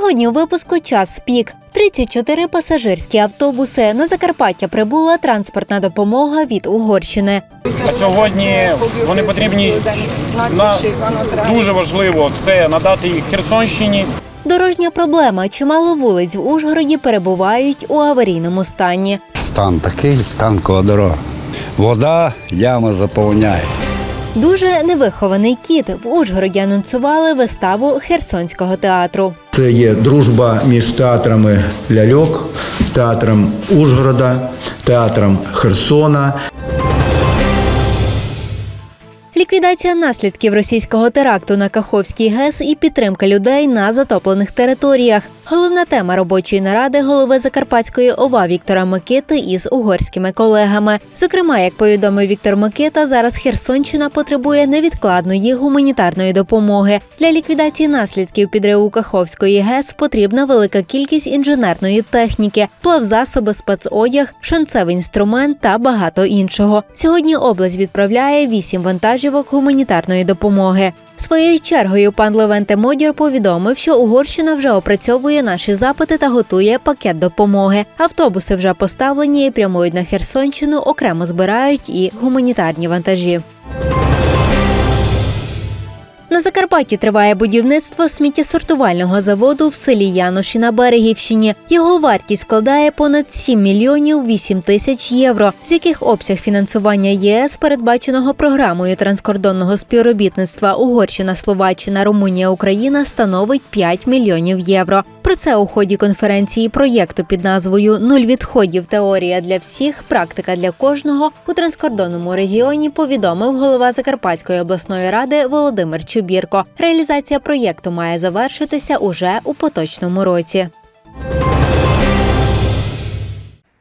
Сьогодні у випуску час пік. 34 пасажирські автобуси. На Закарпаття прибула транспортна допомога від Угорщини. А сьогодні вони потрібні на дуже важливо це надати їх Херсонщині. Дорожня проблема. Чимало вулиць в Ужгороді перебувають у аварійному стані. Стан такий, танкова дорога. Вода, яма заповняє. Дуже невихований кіт. В Ужгороді анонсували виставу Херсонського театру. Це є дружба між театрами ляльок, театром Ужгорода, театром Херсона. Ліквідація наслідків російського теракту на Каховській ГЕС і підтримка людей на затоплених територіях. Головна тема робочої наради голови Закарпатської ОВА Віктора Микити із угорськими колегами. Зокрема, як повідомив Віктор Микита, зараз Херсонщина потребує невідкладної гуманітарної допомоги. Для ліквідації наслідків підриву Каховської ГЕС потрібна велика кількість інженерної техніки, плавзасоби, спецодяг, шанцевий інструмент та багато іншого. Сьогодні область відправляє вісім вантажівок гуманітарної допомоги. Своєю чергою пан Левенте Модір повідомив, що Угорщина вже опрацьовує наші запити та готує пакет допомоги. Автобуси вже поставлені і прямують на Херсонщину, окремо збирають і гуманітарні вантажі. На Закарпатті триває будівництво сміттєсортувального заводу в селі Яноші на Берегівщині. Його вартість складає понад 7 мільйонів 8 тисяч євро, з яких обсяг фінансування ЄС, передбаченого програмою транскордонного співробітництва Угорщина, Словаччина, Румунія, Україна, становить 5 мільйонів євро. Про це у ході конференції проєкту під назвою Нуль відходів. Теорія для всіх, практика для кожного у транскордонному регіоні повідомив голова Закарпатської обласної ради Володимир Чубірко. Реалізація проєкту має завершитися уже у поточному році.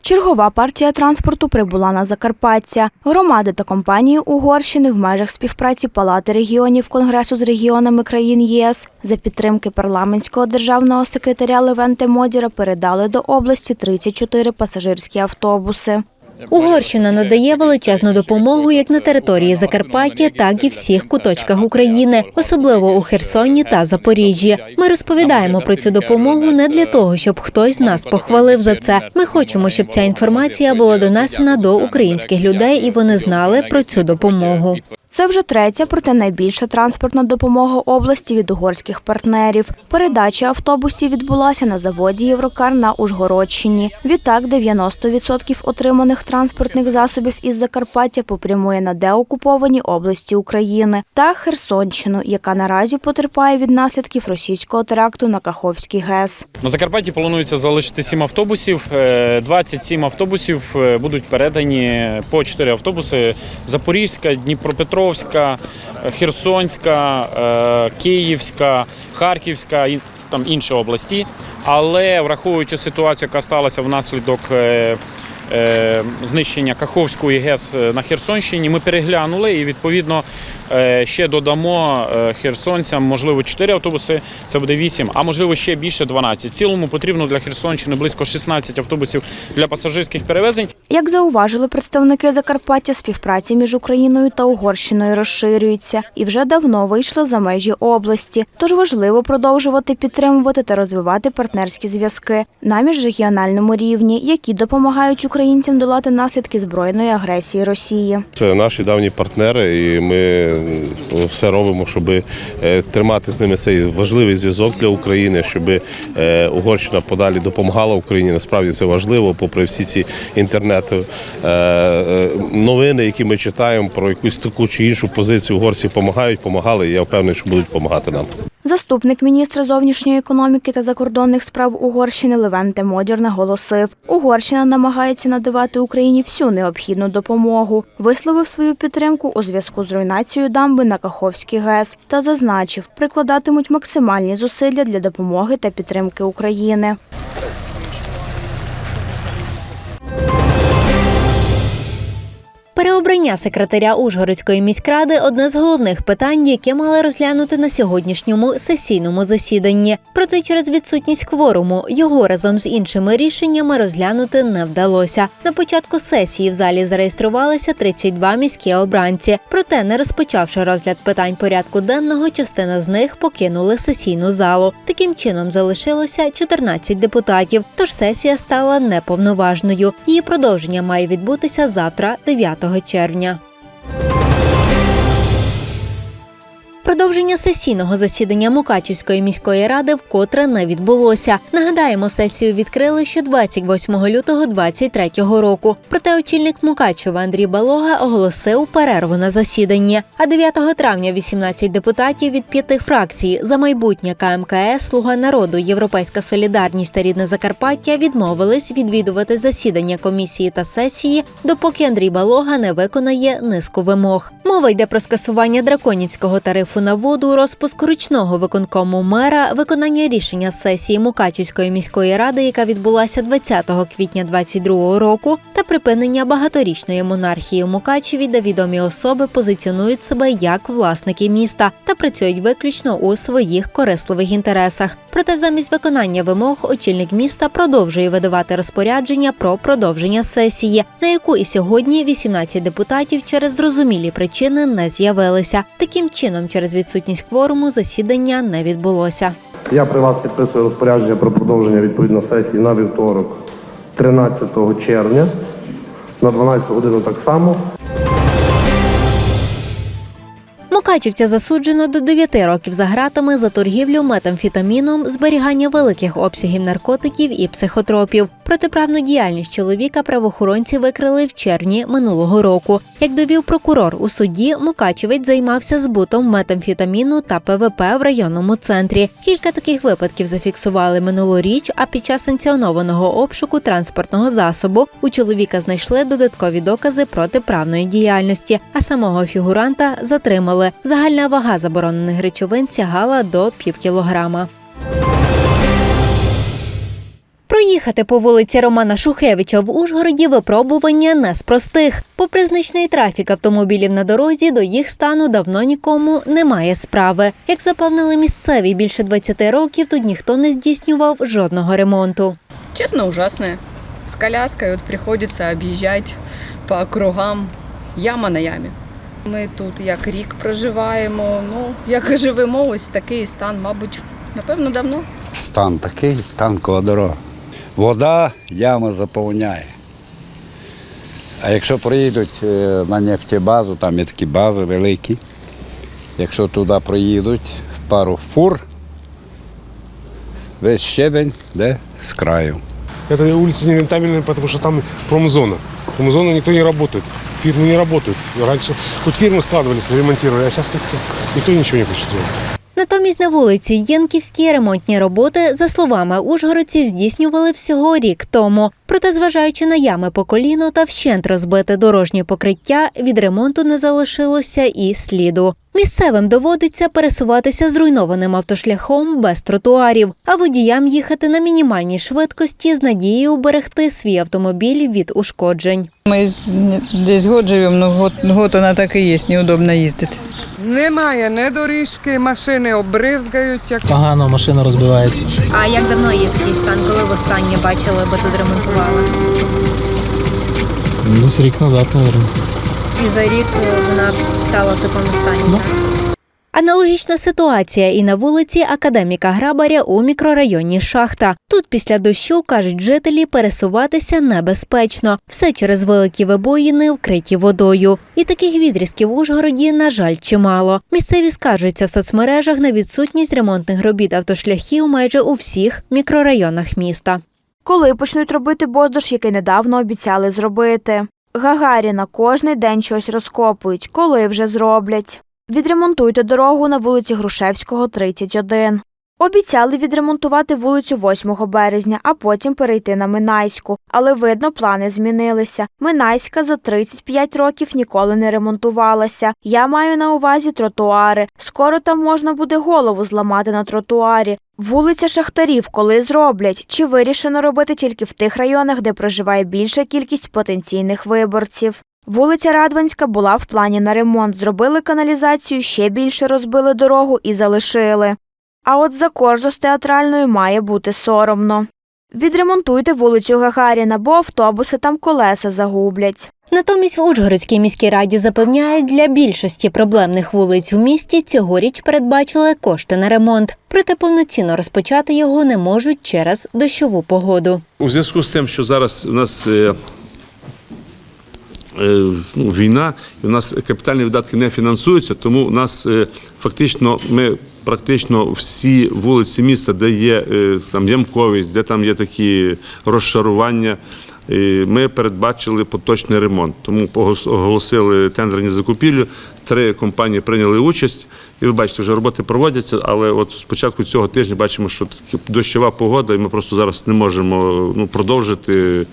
Чергова партія транспорту прибула на Закарпаття. Громади та компанії Угорщини в межах співпраці Палати регіонів Конгресу з регіонами країн ЄС за підтримки парламентського державного секретаря Левенте Модіра передали до області 34 пасажирські автобуси. Угорщина надає величезну допомогу як на території Закарпаття, так і всіх куточках України, особливо у Херсоні та Запоріжжі. Ми розповідаємо про цю допомогу не для того, щоб хтось нас похвалив за це. Ми хочемо, щоб ця інформація була донесена до українських людей і вони знали про цю допомогу. Це вже третя, проте найбільша транспортна допомога області від угорських партнерів. Передача автобусів відбулася на заводі Єврокар на Ужгородщині. Відтак 90% отриманих транспортних засобів із Закарпаття попрямує на деокуповані області України та Херсонщину, яка наразі потерпає від наслідків російського теракту на Каховський ГЕС. На Закарпатті планується залишити 7 автобусів. Е, 27 автобусів е, будуть передані по 4 автобуси: Запорізька, Дніпропетровська, е, Херсонська, е, Київська, Харківська і там інші області. Але враховуючи ситуацію, яка сталася внаслідок. е, Знищення Каховської ГЕС на Херсонщині. Ми переглянули і відповідно ще додамо е, херсонцям, можливо, 4 автобуси, це буде 8, а можливо ще більше 12. В цілому потрібно для Херсонщини близько 16 автобусів для пасажирських перевезень. Як зауважили представники Закарпаття, співпраця між Україною та Угорщиною розширюється і вже давно вийшла за межі області. Тож важливо продовжувати підтримувати та розвивати партнерські зв'язки на міжрегіональному рівні, які допомагають українцям долати наслідки збройної агресії Росії. Це наші давні партнери, і ми все робимо, щоб е, тримати з ними цей важливий зв'язок для України, щоб е, Угорщина подалі допомагала Україні. Насправді це важливо, попри всі ці інтернет е, е, новини, які ми читаємо про якусь таку чи іншу позицію. Угорці допомагають, допомагали. і Я впевнений, що будуть допомагати нам. Заступник міністра зовнішньої економіки та закордонних справ Угорщини Левенте Модір наголосив, Угорщина намагається надавати Україні всю необхідну допомогу. Висловив свою підтримку у зв'язку з руйнацією дамби на Каховський ГЕС та зазначив, прикладатимуть максимальні зусилля для допомоги та підтримки України. Переобрання секретаря Ужгородської міськради одне з головних питань, яке мали розглянути на сьогоднішньому сесійному засіданні. Проте через відсутність кворуму його разом з іншими рішеннями розглянути не вдалося. На початку сесії в залі зареєструвалися 32 міські обранці. Проте, не розпочавши розгляд питань порядку денного, частина з них покинули сесійну залу. Таким чином залишилося 14 депутатів. Тож сесія стала неповноважною. Її продовження має відбутися завтра, 9 червня червня. Продовження сесійного засідання Мукачівської міської ради вкотре не відбулося. Нагадаємо, сесію відкрили ще 28 лютого 2023 року. Проте очільник Мукачева Андрій Балога оголосив перерву на засіданні. А 9 травня 18 депутатів від п'яти фракцій за майбутнє КМКС, Слуга народу, Європейська солідарність та рідне Закарпаття відмовились відвідувати засідання комісії та сесії, допоки Андрій Балога не виконає низку вимог. Мова йде про скасування драконівського тарифу на воду, розпуск ручного виконкому мера, виконання рішення сесії Мукачівської міської ради, яка відбулася 20 квітня 2022 року, та припинення багаторічної монархії у Мукачеві, де відомі особи позиціонують себе як власники міста та працюють виключно у своїх корисливих інтересах. Проте замість виконання вимог очільник міста продовжує видавати розпорядження про продовження сесії, на яку і сьогодні 18 депутатів через зрозумілі причини не з'явилися. Таким чином, через відсутність кворуму засідання не відбулося. Я при вас підписую розпорядження про продовження відповідно сесії на вівторок, 13 червня, на 12 годину так само. Мукачівця засуджено до 9 років за ґратами за торгівлю метамфетаміном, зберігання великих обсягів наркотиків і психотропів. Протиправну діяльність чоловіка правоохоронці викрили в червні минулого року. Як довів прокурор у суді, Мукачівець займався збутом метамфетаміну та ПВП в районному центрі. Кілька таких випадків зафіксували минулоріч. А під час санкціонованого обшуку транспортного засобу у чоловіка знайшли додаткові докази протиправної діяльності, а самого фігуранта затримали. Загальна вага заборонених речовин сягала до півкілограма. Проїхати по вулиці Романа Шухевича в Ужгороді випробування не з простих. Попри значний трафік автомобілів на дорозі, до їх стану давно нікому немає справи. Як запевнили місцеві, більше 20 років тут ніхто не здійснював жодного ремонту. Честно, ужасное. С коляской вот приходится объезжать по округам. Яма на ямі. Ми тут як рік проживаємо. Ну, як живемо, ось такий стан, мабуть, напевно, давно. Стан такий, танкова дорога. Вода яма заповняє. А якщо проїдуть е, на нефтебазу, там є такі бази великі. Якщо туди проїдуть пару фур, весь щебень де з краю. Эта улица нерентабельная, потому что там промзона. Промзона никто не работает. Фирмы не работают. Раньше хоть фирмы складывались, ремонтировали, а сейчас никто, никто ничего не хочет делать. Натомість на вулиці Єнківській ремонтні роботи, за словами ужгородців, здійснювали всього рік тому. Проте, зважаючи на ями по коліно та вщент розбите дорожнє покриття, від ремонту не залишилося і сліду. Місцевим доводиться пересуватися зруйнованим автошляхом без тротуарів, а водіям їхати на мінімальній швидкості з надією уберегти свій автомобіль від ушкоджень. Ми десь год живемо, ну год, год вона так і є, неудобно їздити. Немає ні доріжки, машини обризгають. Як... Погано машина розбивається. А як давно є такий стан, коли в останнє бачили, бо тут ремонтували? Десь рік назад, мабуть. І за рік е, вона стала в такому стані. Аналогічна ситуація і на вулиці Академіка Грабаря у мікрорайоні Шахта. Тут після дощу, кажуть жителі, пересуватися небезпечно. Все через великі вибоїни, вкриті водою. І таких відрізків в Ужгороді, на жаль, чимало. Місцеві скаржаться в соцмережах на відсутність ремонтних робіт автошляхів майже у всіх мікрорайонах міста. Коли почнуть робити боздуш, який недавно обіцяли зробити. Гагаріна кожний день щось розкопують. Коли вже зроблять? Відремонтуйте дорогу на вулиці Грушевського, 31. Обіцяли відремонтувати вулицю 8 березня, а потім перейти на Минайську. Але видно, плани змінилися. Минайська за 35 років ніколи не ремонтувалася. Я маю на увазі тротуари. Скоро там можна буде голову зламати на тротуарі. Вулиця Шахтарів коли зроблять? Чи вирішено робити тільки в тих районах, де проживає більша кількість потенційних виборців? Вулиця Радванська була в плані на ремонт. Зробили каналізацію, ще більше розбили дорогу і залишили. А от за коржу з театральною має бути соромно. Відремонтуйте вулицю Гагаріна, бо автобуси там колеса загублять. Натомість в Ужгородській міській раді запевняють, для більшості проблемних вулиць в місті цьогоріч передбачили кошти на ремонт. Проте повноцінно розпочати його не можуть через дощову погоду. У зв'язку з тим, що зараз у нас е, ну, війна, і у нас капітальні видатки не фінансуються, тому у нас е, фактично ми практично всі вулиці міста, де є е, там ямковість, де там є такі розшарування. е, Ми передбачили поточний ремонт, тому оголосили тендерні закупівлі. Три компанії прийняли участь, і ви бачите, вже роботи проводяться. Але от з початку цього тижня бачимо, що дощова погода, і ми просто зараз не можемо ну, продовжити,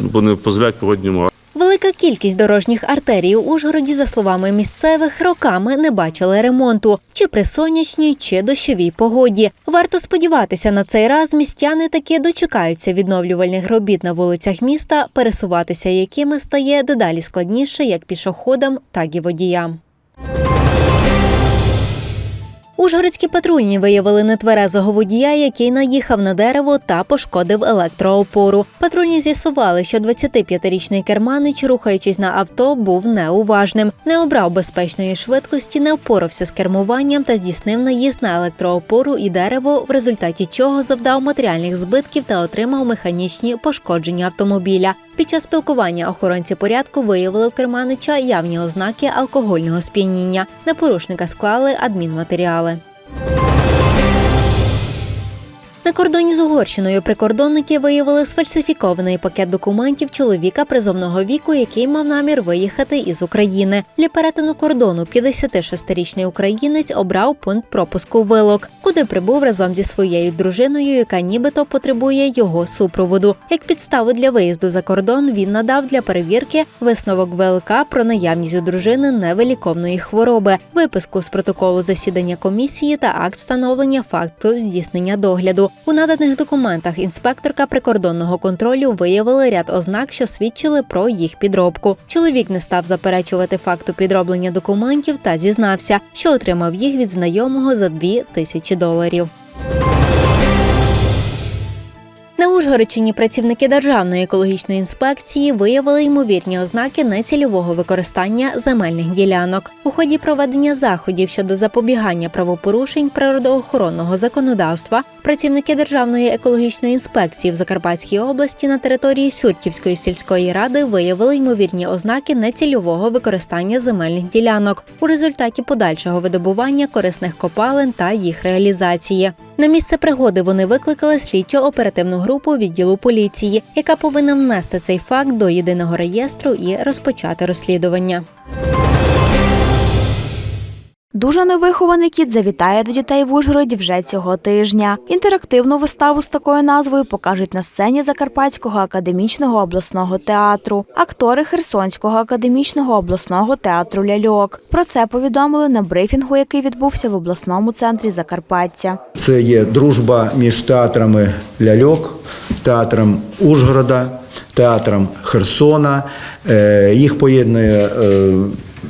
бо не дозволяють погодні умови. Велика кількість дорожніх артерій у Ужгороді, за словами місцевих, роками не бачили ремонту чи при сонячній, чи дощовій погоді. Варто сподіватися, на цей раз містяни таки дочекаються відновлювальних робіт на вулицях міста, пересуватися якими стає дедалі складніше як пішоходам, так і водіям. Ужгородські патрульні виявили нетверезого водія, який наїхав на дерево та пошкодив електроопору. Патрульні з'ясували, що 25-річний керманич, рухаючись на авто, був неуважним, не обрав безпечної швидкості, не впорався з кермуванням та здійснив наїзд на електроопору і дерево, в результаті чого завдав матеріальних збитків та отримав механічні пошкодження автомобіля. Під час спілкування охоронці порядку виявили у керманича явні ознаки алкогольного сп'яніння. На порушника склали адмінматеріали. you На кордоні з Угорщиною прикордонники виявили сфальсифікований пакет документів чоловіка призовного віку, який мав намір виїхати із України. Для перетину кордону 56-річний українець обрав пункт пропуску Вилок, куди прибув разом зі своєю дружиною, яка нібито потребує його супроводу. Як підставу для виїзду за кордон він надав для перевірки висновок ВЛК про наявність у дружини невиліковної хвороби, виписку з протоколу засідання комісії та акт встановлення факту здійснення догляду. У наданих документах інспекторка прикордонного контролю виявила ряд ознак, що свідчили про їх підробку. Чоловік не став заперечувати факту підроблення документів та зізнався, що отримав їх від знайомого за 2 тисячі доларів. На Ужгородщині працівники Державної екологічної інспекції виявили ймовірні ознаки нецільового використання земельних ділянок. У ході проведення заходів щодо запобігання правопорушень природоохоронного законодавства працівники Державної екологічної інспекції в Закарпатській області на території Сюрківської сільської ради виявили ймовірні ознаки нецільового використання земельних ділянок у результаті подальшого видобування корисних копалин та їх реалізації. На місце пригоди вони викликали слідчо-оперативну групу відділу поліції, яка повинна внести цей факт до єдиного реєстру і розпочати розслідування. Дуже невихований кіт завітає до дітей в Ужгороді вже цього тижня. Інтерактивну виставу з такою назвою покажуть на сцені Закарпатського академічного обласного театру, актори Херсонського академічного обласного театру Ляльок. Про це повідомили на брифінгу, який відбувся в обласному центрі Закарпаття. Це є дружба між театрами ляльок, театром Ужгорода, театром Херсона. Е, Їх поєднує е,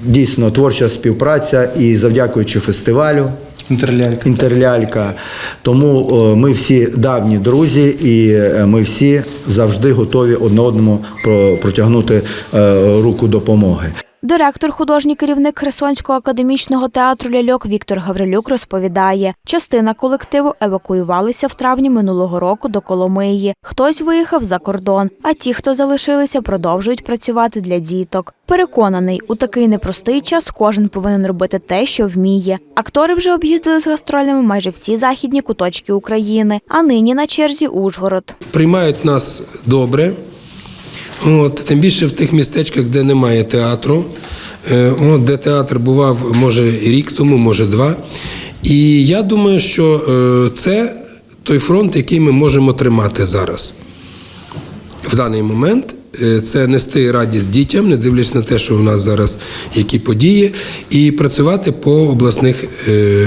дійсно творча співпраця і завдякуючи фестивалю. Інтерлялька. Інтерлялька. Тому е, ми всі давні друзі, і е, ми всі завжди готові одне одному про- протягнути е, руку допомоги. Директор, художній керівник Херсонського академічного театру Ляльок Віктор Гаврилюк розповідає, частина колективу евакуювалися в травні минулого року до Коломиї. Хтось виїхав за кордон, а ті, хто залишилися, продовжують працювати для діток. Переконаний, у такий непростий час кожен повинен робити те, що вміє. Актори вже об'їздили з гастролями майже всі західні куточки України, а нині на черзі Ужгород. приймають нас добре. От, тим більше в тих містечках, де немає театру, Е, от, де театр бував, може, рік тому, може два. І я думаю, що е, це той фронт, який ми можемо тримати зараз. В даний момент Е, це нести радість дітям, не дивлячись на те, що у нас зараз які події, і працювати по обласних,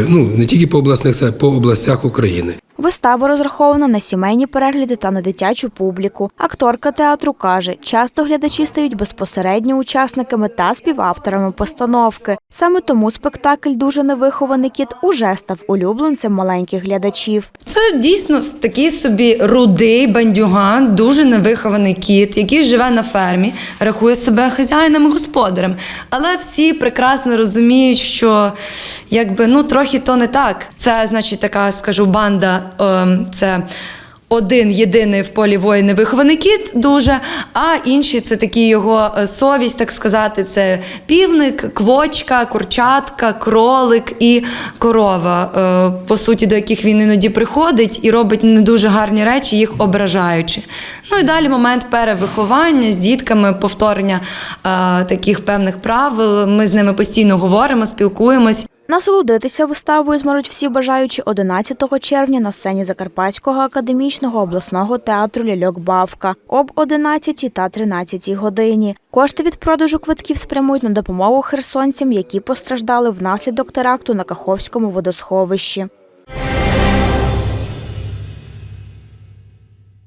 ну не тільки по обласних, а по областях України. Вистава розрахована на сімейні перегляди та на дитячу публіку. Акторка театру каже, часто глядачі стають безпосередньо учасниками та співавторами постановки. Саме тому спектакль Дуже невихований кіт уже став улюбленцем маленьких глядачів. Це дійсно такий собі рудий бандюган, дуже невихований кіт, який живе на фермі, рахує себе хазяїном і господарем. Але всі прекрасно розуміють, що якби ну трохи то не так. Це значить така, скажу, банда. Ем, це один єдиний в полі воїн невихований кіт дуже, а інші це такі його е, совість, так сказати, це півник, квочка, курчатка, кролик і корова, е, по суті, до яких він іноді приходить і робить не дуже гарні речі, їх ображаючи. Ну і далі момент перевиховання з дітками, повторення е, таких певних правил. Ми з ними постійно говоримо, спілкуємось. Насолодитися виставою зможуть всі бажаючі 11 червня на сцені Закарпатського академічного обласного театру Ляльок Бавка об 11 та 13 годині. Кошти від продажу квитків спрямують на допомогу херсонцям, які постраждали внаслідок теракту на Каховському водосховищі.